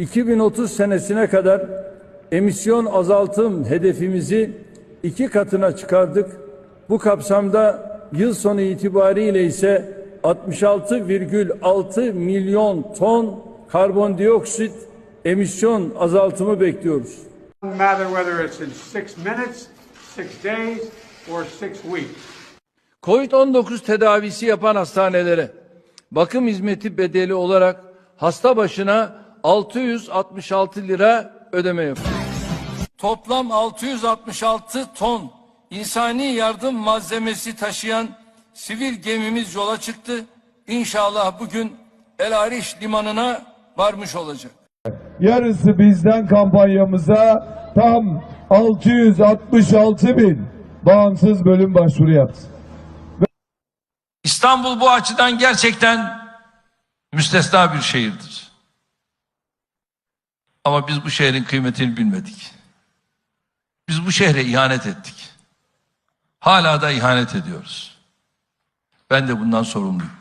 2030 senesine kadar emisyon azaltım hedefimizi iki katına çıkardık. Bu kapsamda yıl sonu itibariyle ise 66,6 milyon ton karbondioksit emisyon azaltımı bekliyoruz. Doesn't matter whether it's in six minutes, six days, or six weeks. Covid-19 tedavisi yapan hastanelere bakım hizmeti bedeli olarak hasta başına 666 lira ödeme yapıyor. Toplam 666 ton insani yardım malzemesi taşıyan sivil gemimiz yola çıktı. İnşallah bugün El Ariş limanına varmış olacak. Yarısı bizden kampanyamıza tam 666 bin bağımsız bölüm başvuru yaptı. İstanbul bu açıdan gerçekten müstesna bir şehirdir. Ama biz bu şehrin kıymetini bilmedik. Biz bu şehre ihanet ettik. Hala da ihanet ediyoruz. Ben de bundan sorumluyum.